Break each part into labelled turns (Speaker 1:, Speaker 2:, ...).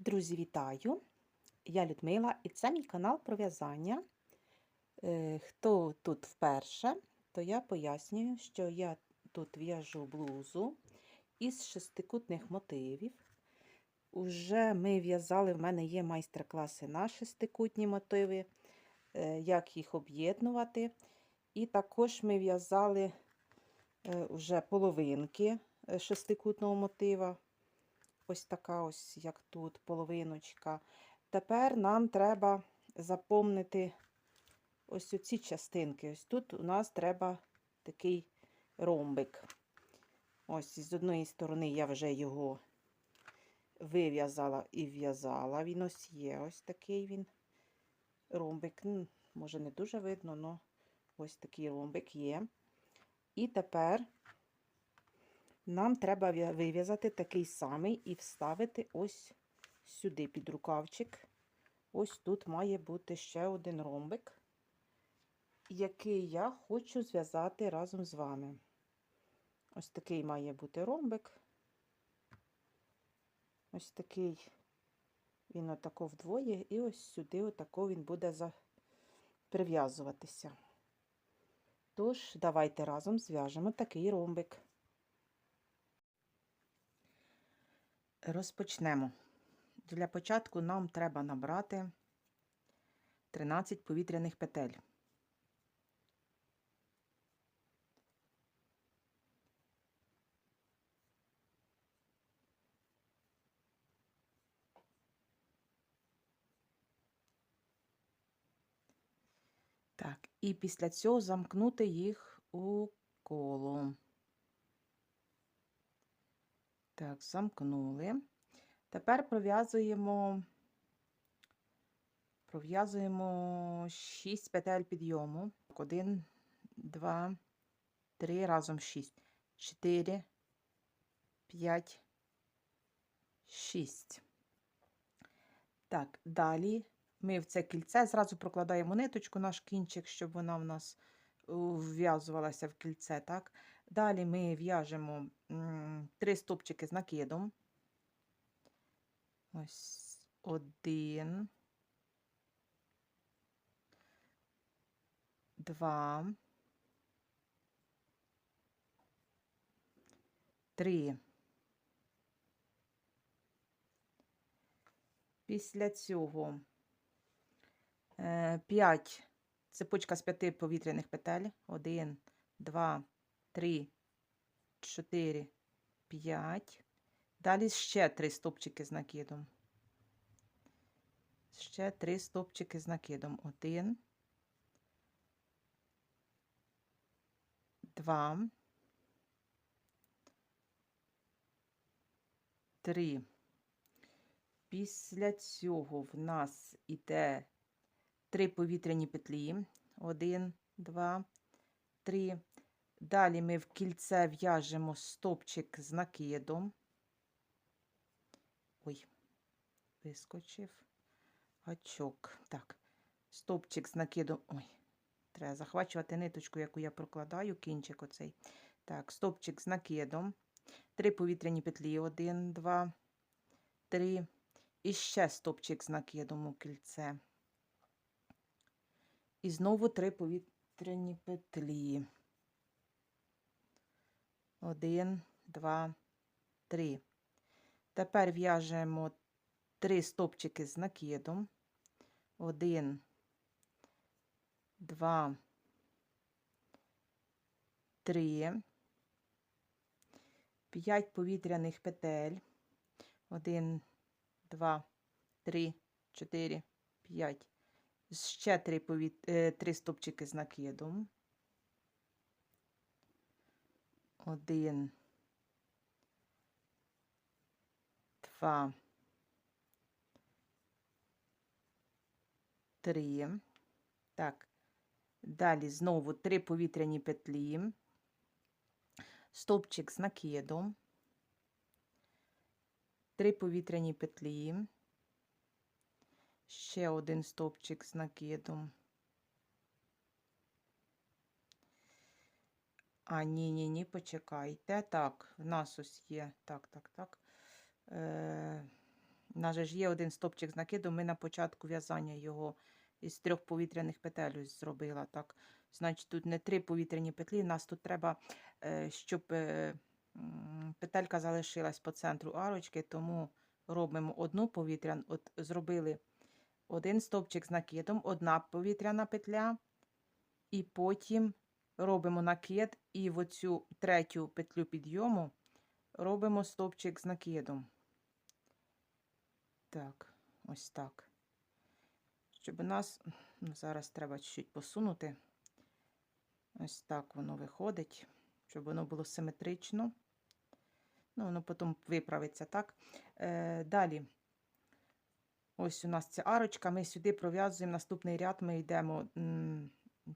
Speaker 1: Друзі, вітаю! Я Людмила і це мій канал про в'язання. Е, Хто тут вперше, то я пояснюю, що я тут в'яжу блузу із шестикутних мотивів. Уже ми в'язали, в мене є майстер-класи на шестикутні мотиви, е, як їх об'єднувати. І також ми в'язали е, вже половинки шестикутного мотива. Ось така ось, як тут, половиночка. Тепер нам треба заповнити ось ці частинки. Ось тут у нас треба такий ромбик. Ось з одної сторони я вже його вив'язала і в'язала. Він ось є. Ось такий він ромбик. Може, не дуже видно, але ось такий ромбик є. І тепер нам треба вив'язати такий самий і вставити ось сюди під рукавчик. Ось тут має бути ще один ромбик, який я хочу зв'язати разом з вами. Ось такий має бути ромбик. Ось такий він отако вдвоє, і ось сюди отако він буде за... прив'язуватися. Тож, давайте разом зв'яжемо такий ромбик. Розпочнемо. Для початку нам треба набрати 13 повітряних петель. Так, і після цього замкнути їх у коло. Так, замкнули. Тепер пров'язуємо пров'язуємо 6 петель підйому. 1, 2, 3, разом 6. 4, 5, 6. Так, далі ми в це кільце зразу прокладаємо ниточку, наш кінчик, щоб вона в нас е, вв'язувалася в кільце. Так? Далі ми в'яжемо три стопчики з накидом. Ось один, два, три. Після цього 5 цепочка з 5 повітряних петель. 1, 2, 3, 4, 5. Далі ще 3 стопчики з накидом. Ще 3 стопчики з накидом. 1, 2, 3. Після цього в нас іде три повітряні петлі. Один, два, три. Далі ми в кільце в'яжемо стопчик з накидом. Ой, вискочив гачок. Так, стопчик з накидом. Ой, треба захвачувати ниточку, яку я прокладаю, кінчик оцей. Так, стопчик з накидом. Три повітряні петлі. Один, два, три. І ще стопчик з накидом у кільце. І знову три повітряні петлі. Один, два, три. Тепер в'яжемо три стопчики з накидом. Один, два, три. П'ять повітряних петель. Один, два, три, чотири, п'ять. Ще три, повіт... е, три стопчики з накидом. Один, два, три. Так. Далі знову три повітряні петлі, стовпчик з накидом, три повітряні петлі, ще один стовпчик з накидом. А, ні, ні, ні, почекайте. Так, в нас ось є. Так, так, так. Е, У нас же ж є один стопчик з накидом, ми на початку в'язання його із трьох повітряних петель зробила. Так. Значить, тут не три повітряні петлі, нас тут треба, е, щоб е, петелька залишилась по центру арочки, тому робимо одну повітряну, от зробили один стовпчик з накидом, одна повітряна петля, і потім робимо накид, і в оцю третю петлю підйому робимо стовпчик з накидом. Так, ось так. Щоб у нас ну, зараз треба чуть посунути. Ось так воно виходить, щоб воно було симетрично. Ну, воно потім виправиться, так? Е, далі. Ось у нас ця арочка. Ми сюди пров'язуємо наступний ряд, ми йдемо м,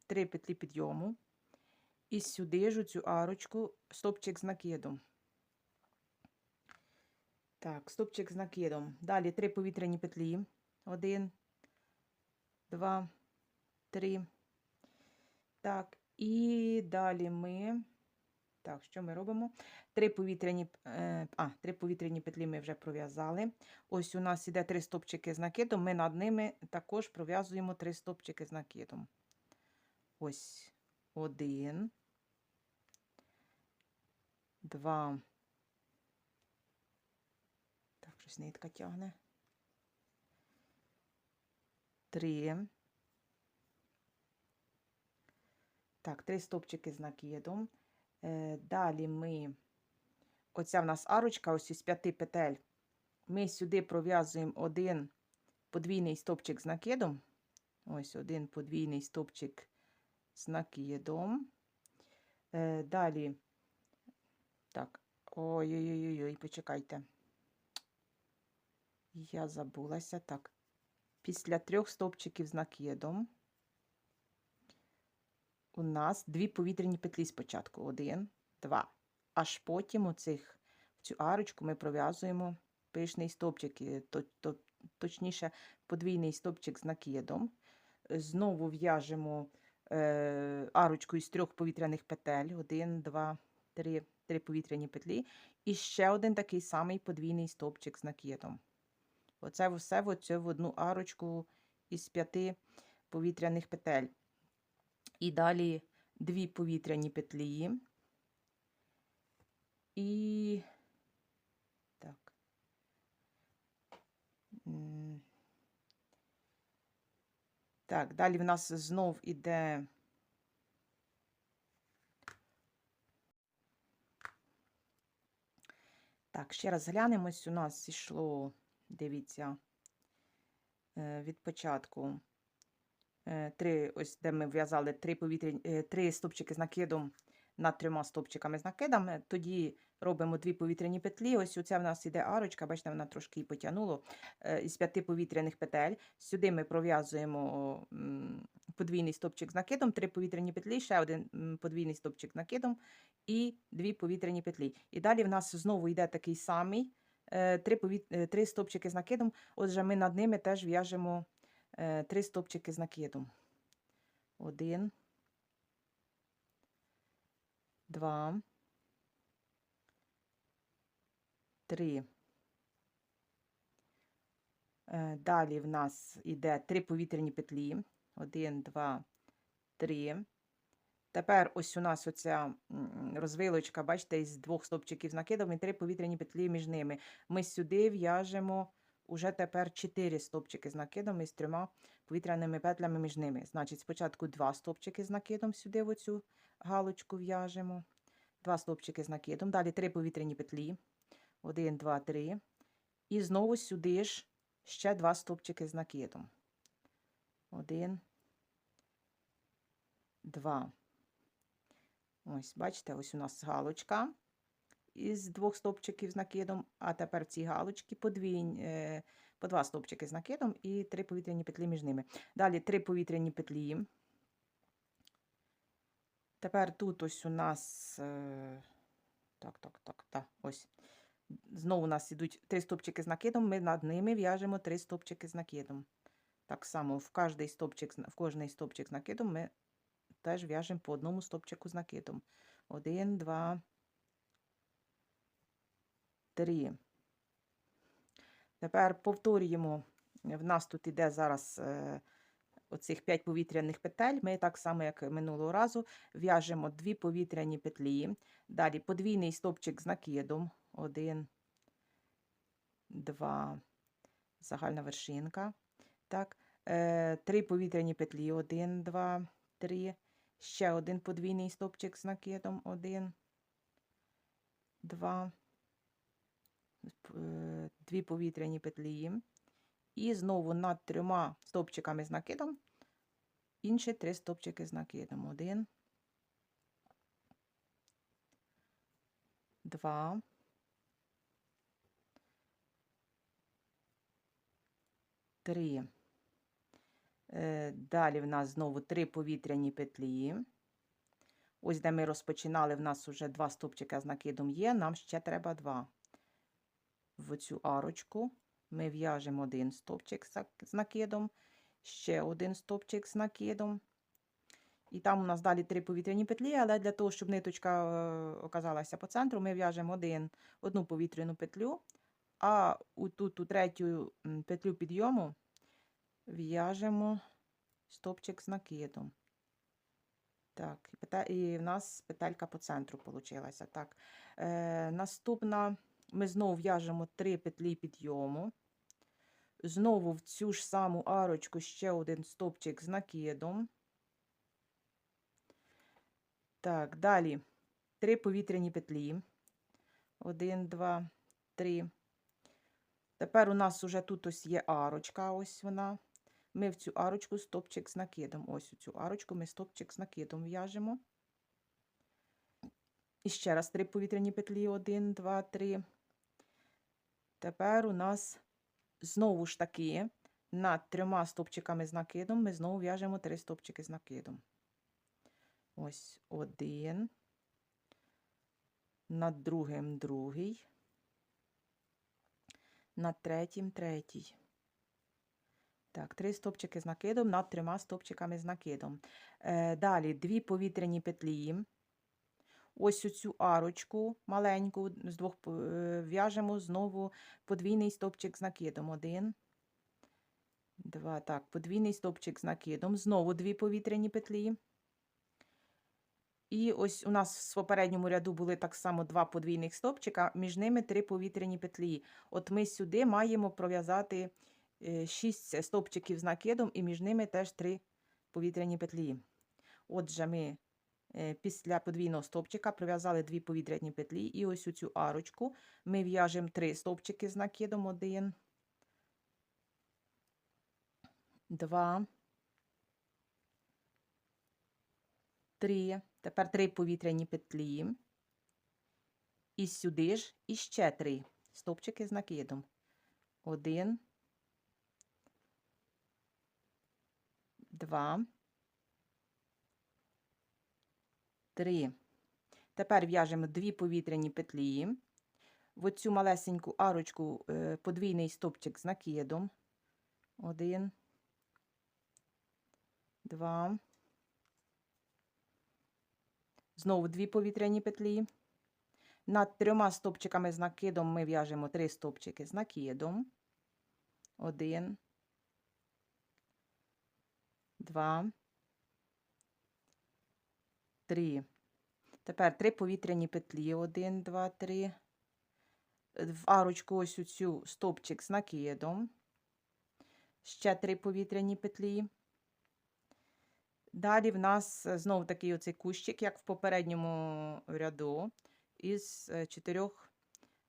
Speaker 1: три петлі підйому. І сюди ж у цю арочку стопчик з накидом. Так, стопчик з накидом. Далі три повітряні петлі. Один, два, три. Так, і далі ми. Так, що ми робимо? Три повітряні, е, а, три повітряні петлі ми вже пров'язали. Ось у нас іде три стопчики з накидом. Ми над ними також пров'язуємо три стопчики з накидом. Ось один, два. Так, щось нитка тягне. Три. Так, три стопчики з накидом. Е, Далі ми, оця в нас арочка, ось із п'яти петель. Ми сюди пров'язуємо один подвійний стопчик з накидом. Ось один подвійний стопчик з накидом. Е, Далі, так, ой-ой-ой, почекайте. Я забулася. Так, після трьох стовпчиків з накидом у нас дві повітряні петлі спочатку. Один, два. Аж потім у цих, в цю арочку ми пров'язуємо пишний стовпчик, то, то, точніше, подвійний стовпчик з накидом. Знову в'яжемо е, арочку із трьох повітряних петель. Один, два, три, три повітряні петлі. І ще один такий самий подвійний стовпчик з накидом. Оце все в оцю в одну арочку із п'яти повітряних петель. І далі дві повітряні петлі. І так. Так, далі в нас знов іде. Так, ще раз глянемось. У нас йшло, дивіться, е, від початку е, три, ось де ми в'язали три повітряні, е, три стопчики з накидом над трьома стопчиками з накидами. Тоді робимо дві повітряні петлі. Ось оця в нас іде арочка, бачите, вона трошки і потягнуло із п'яти повітряних петель. Сюди ми пров'язуємо подвійний стопчик з накидом, три повітряні петлі, ще один подвійний стопчик з накидом і дві повітряні петлі. І далі в нас знову йде такий самий е, три, повіт... е, три стопчики з накидом. Отже, ми над ними теж в'яжемо е, три стопчики з накидом. Один, два, три. Е, Далі в нас йде три повітряні петлі. Один, два, три. Тепер ось у нас оця розвилочка, бачите, із двох стовпчиків з накидом і три повітряні петлі між ними. Ми сюди в'яжемо уже тепер чотири стовпчики з накидом із трьома повітряними петлями між ними. Значить, спочатку два стовпчики з накидом сюди в оцю галочку в'яжемо. Два стовпчики з накидом. Далі три повітряні петлі. Один, два, три. І знову сюди ж ще два стовпчики з накидом. Один, два. Ось, бачите, ось у нас галочка із двох стовпчиків з накидом, а тепер ці галочки подвійні, е, по два стовпчики з накидом і три повітряні петлі між ними. Далі три повітряні петлі. Тепер тут ось у нас, е, так, так, так, так, ось. Знову у нас ідуть три стовпчики з накидом, ми над ними в'яжемо три стовпчики з накидом. Так само в кожний стовпчик, в кожний стовпчик з накидом ми теж в'яжемо по одному стовпчику з накидом. Один, два, три. Тепер повторюємо. В нас тут іде зараз е, оцих 5 повітряних петель. Ми так само, як минулого разу, в'яжемо 2 повітряні петлі. Далі подвійний стовпчик з накидом. 1, 2, загальна вершинка. Так, е, 3 повітряні петлі. 1, 2, 3. Ще один подвійний стовпчик з накидом. 1, 2, е, дві повітряні петлі. І знову над трьома стовпчиками з накидом. Інші три стовпчики з накидом. Один, два, три. Е, Далі в нас знову три повітряні петлі. Ось де ми розпочинали, в нас вже два стовпчика з накидом є, нам ще треба два. В цю арочку ми в'яжемо один стовпчик з накидом, ще один стовпчик з накидом. І там у нас далі три повітряні петлі, але для того, щоб ниточка е, оказалася по центру, ми в'яжемо один, одну повітряну петлю, а у тут у третю петлю підйому в'яжемо стовпчик з накидом. Так, і в нас петелька по центру получилася. Так. Е, наступна ми знову в'яжемо три петлі підйому. Знову в цю ж саму арочку ще один стовпчик з накидом. Так, далі три повітряні петлі. Один, два, три. Тепер у нас уже тут ось є арочка, ось вона. Ми в цю арочку стопчик з накидом. Ось у цю арочку ми стопчик з накидом в'яжемо. І ще раз три повітряні петлі. Один, два, три. Тепер у нас знову ж таки над трьома стопчиками з накидом ми знову в'яжемо три стопчики з накидом. Ось один. Над другим другий. Над третім третій. Так, три стопчики з накидом над трьома стопчиками з накидом. Е, далі дві повітряні петлі. Ось цю арочку маленьку з двох е, в'яжемо знову подвійний стопчик з накидом. Один, два, так, подвійний стопчик з накидом. Знову дві повітряні петлі. І ось у нас в попередньому ряду були так само два подвійних стопчика, між ними три повітряні петлі. От ми сюди маємо пров'язати 6 стовпчиків з накидом, і між ними теж 3 повітряні петлі. Отже, ми е, після подвійного стовпчика пров'язали 2 повітряні петлі, і ось у цю арочку ми в'яжемо 3 стовпчики з накидом. 1, 2, 3. Тепер 3 повітряні петлі. І сюди ж іще 3 стовпчики з накидом. 1, два, три. Тепер в'яжемо дві повітряні петлі. В оцю малесеньку арочку е, подвійний стопчик з накидом. Один, два. Знову дві повітряні петлі. Над трьома стопчиками з накидом ми в'яжемо три стопчики з накидом. Один, два, три. Тепер три повітряні петлі. Один, два, три. В арочку ось у цю стовпчик з накидом. Ще три повітряні петлі. Далі в нас знову такий оцей кущик, як в попередньому ряду, із е, чотирьох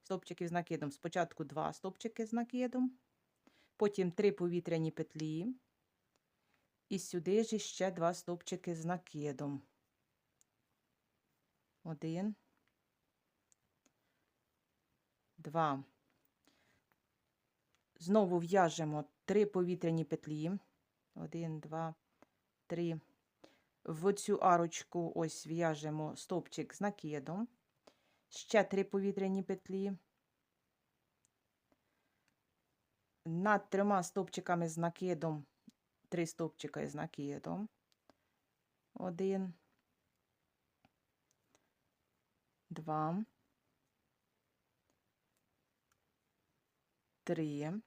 Speaker 1: стовпчиків з накидом. Спочатку два стовпчики з накидом, потім три повітряні петлі. І сюди ж ще два стовпчики з накидом. Один, два. Знову в'яжемо три повітряні петлі. Один, два, три. В цю арочку ось в'яжемо стовпчик з накидом. Ще три повітряні петлі. Над трьома стовпчиками з накидом три стовпчика з накидом. Один, два, 3.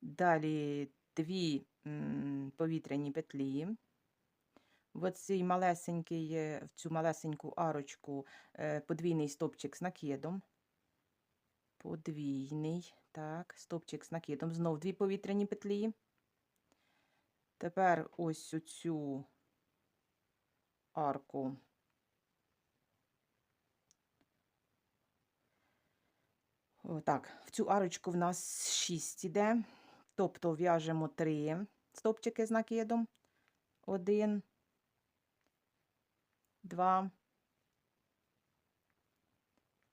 Speaker 1: Далі дві повітряні петлі. В оцій малесенький, е, в цю малесеньку арочку е, подвійний стопчик з накидом. Подвійний, так, стопчик з накидом. Знов дві повітряні петлі. Тепер ось цю арку. Так, в цю арочку в нас 6 іде, тобто в'яжемо 3 стопчики з накидом. 1, 2,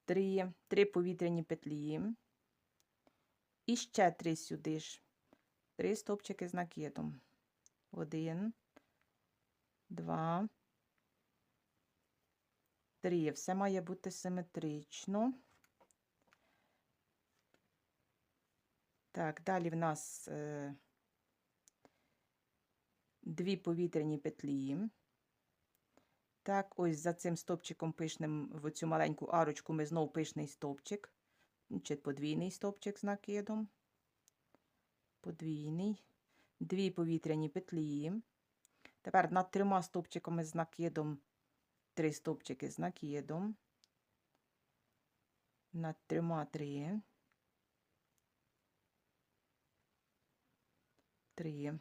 Speaker 1: 3, 3 повітряні петлі. І ще 3 сюди ж. 3 стопчики з накидом. 1, 2, 3. Все має бути симетрично. Так, далі в нас е, дві повітряні петлі. Так, ось за цим стопчиком пишним в цю маленьку арочку ми знов пишний стопчик, чи подвійний стопчик з накидом. Подвійний. Дві повітряні петлі. Тепер над трьома стопчиками з накидом три стопчики з накидом. Над трьома три. Три.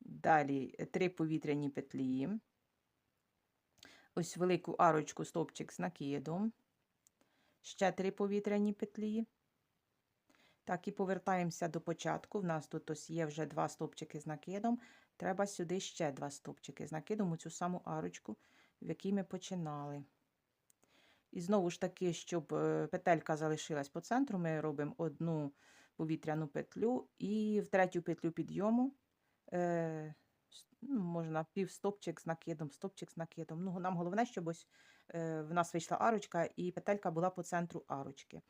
Speaker 1: Далі е, три повітряні петлі. Ось велику арочку стовпчик з накидом. Ще три повітряні петлі. Так, і повертаємося до початку. В нас тут ось є вже два стовпчики з накидом. Треба сюди ще два стовпчики з накидом у цю саму арочку, в якій ми починали. І знову ж таки, щоб е, петелька залишилась по центру, ми робимо одну повітряну петлю і в третю петлю підйому е, ну, можна півстопчик з накидом, стопчик з накидом. Ну, нам головне, щоб ось е, в нас вийшла арочка і петелька була по центру арочки.